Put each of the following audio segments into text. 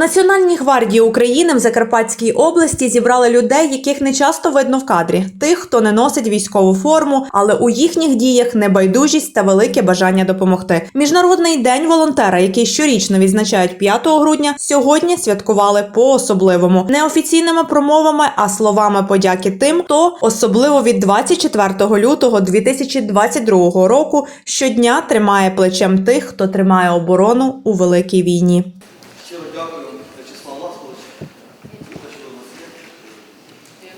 Національній гвардії України в Закарпатській області зібрали людей, яких не часто видно в кадрі, тих, хто не носить військову форму, але у їхніх діях небайдужість та велике бажання допомогти. Міжнародний день волонтера, який щорічно відзначають 5 грудня, сьогодні святкували по-особливому неофіційними промовами, а словами подяки тим, хто особливо від 24 лютого 2022 року щодня тримає плечем тих, хто тримає оборону у великій війні. Щиро дякую, Вячеслав Ласкович. за те, що ви у нас є.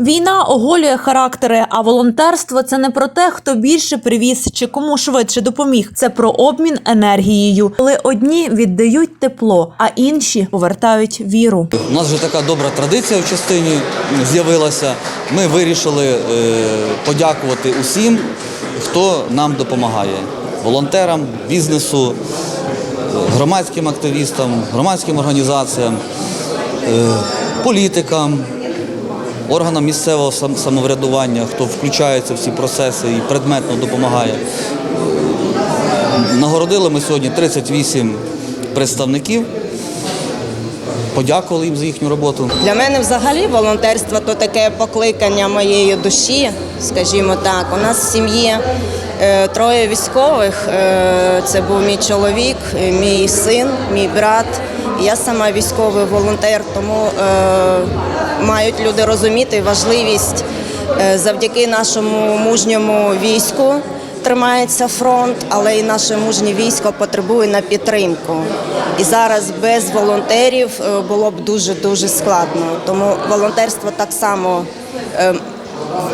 Війна оголює характери, а волонтерство це не про те, хто більше привіз чи кому швидше допоміг. Це про обмін енергією, коли одні віддають тепло, а інші повертають віру. У нас вже така добра традиція в частині з'явилася. Ми вирішили е, подякувати усім, хто нам допомагає: волонтерам, бізнесу, е, громадським активістам, громадським організаціям, е, політикам, органам місцевого самоврядування, хто включається в ці процеси і предметно допомагає. Нагородили ми сьогодні 38 представників. Подякували їм за їхню роботу. Для мене взагалі волонтерство то таке покликання моєї душі, скажімо так. У нас в сім'ї е, троє військових. Е, це був мій чоловік, е, мій син, мій брат. Я сама військовий волонтер, тому мають люди розуміти важливість е, завдяки нашому мужньому війську. Тримається фронт, але і наше мужнє військо потребує на підтримку. І зараз без волонтерів е, було б дуже дуже складно. Тому волонтерство так само е,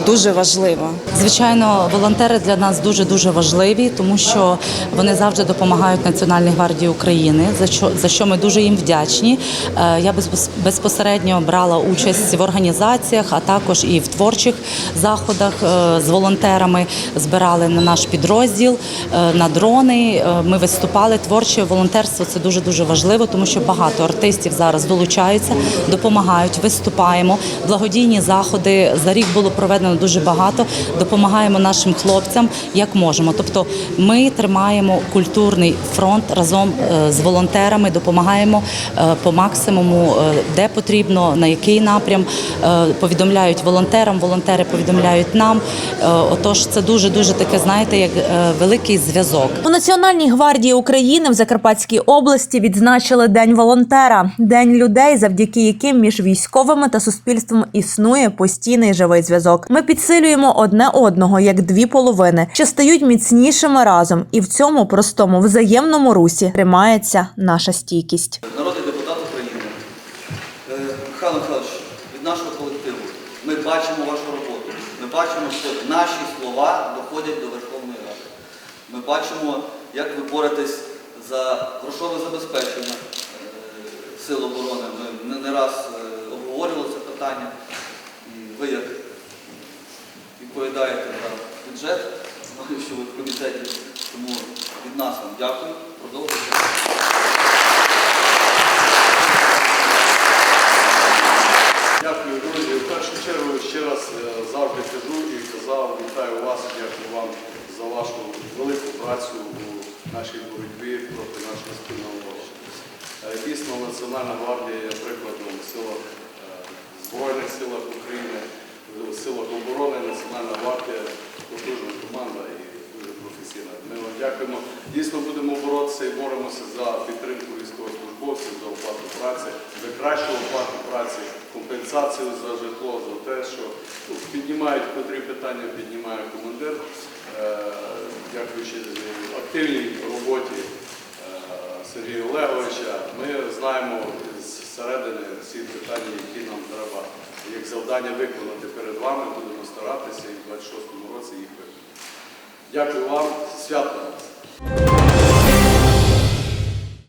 дуже важливо. Звичайно, волонтери для нас дуже дуже важливі, тому що вони завжди допомагають Національній гвардії України, за що за що ми дуже їм вдячні. Е, Я безпос- безпосередньо брала участь в організаціях, а також і в творчих заходах е, з волонтерами. Збирали на наш підрозділ е, на дрони. Ми виступали. Творче волонтерство це дуже дуже важливо, тому що багато артистів зараз долучаються, допомагають, виступаємо. Благодійні заходи за рік було проведено дуже багато. Допомагаємо нашим хлопцям як можемо. Тобто, ми тримаємо культурний фронт разом е, з волонтерами, допомагаємо е, по максимуму, е, де потрібно, на який напрям. Повідомляють волонтерам, волонтери повідомляють нам. Отож, це дуже дуже таке, знаєте, як великий зв'язок. У Національній гвардії України в Закарпатській області відзначили День волонтера, день людей, завдяки яким між військовими та суспільством існує постійний живий зв'язок. Ми підсилюємо одне одного як дві половини, що стають міцнішими разом, і в цьому простому взаємному русі тримається наша стійкість. Народний депутат України. Е, Михайло Михайлович, від нашого колективу ми бачимо вашу роботу. Ми бачимо, що наші слова доходять до Верховної Ради. Ми бачимо, як ви боретесь за грошове забезпечення е, сил оборони. Ми не, не раз е, обговорювали це питання. І ви як відповідаєте за бюджет, знаю, що ви в комітеті, тому від нас вам дякую. Продовжуйте. Дякую, друзі. В першу чергу ще раз е, завжди кажу і казав, вітаю вас, дякую вам за вашу велику працю у нашій боротьбі проти нашого спільного ворога. Е, Дійсно, Національна гвардія є прикладом в силах е, Збройних силах України, в силах оборони, Національна гвардія потужна команда і дуже професійна. Ми вам дякуємо. Дійсно будемо боротися і боремося за підтримку військовослужбовців, за оплату праці, за кращу оплату праці, компенсацію за житло, за те, що ну, піднімають котрі питання, піднімає командир. Е, Дякуючи активній роботі е, Сергія Олеговича, ми знаємо зсередини всі питання, які нам треба як завдання виконати перед вами. Будемо старатися і в 26-му році їх виконати. Дякую вам, свято!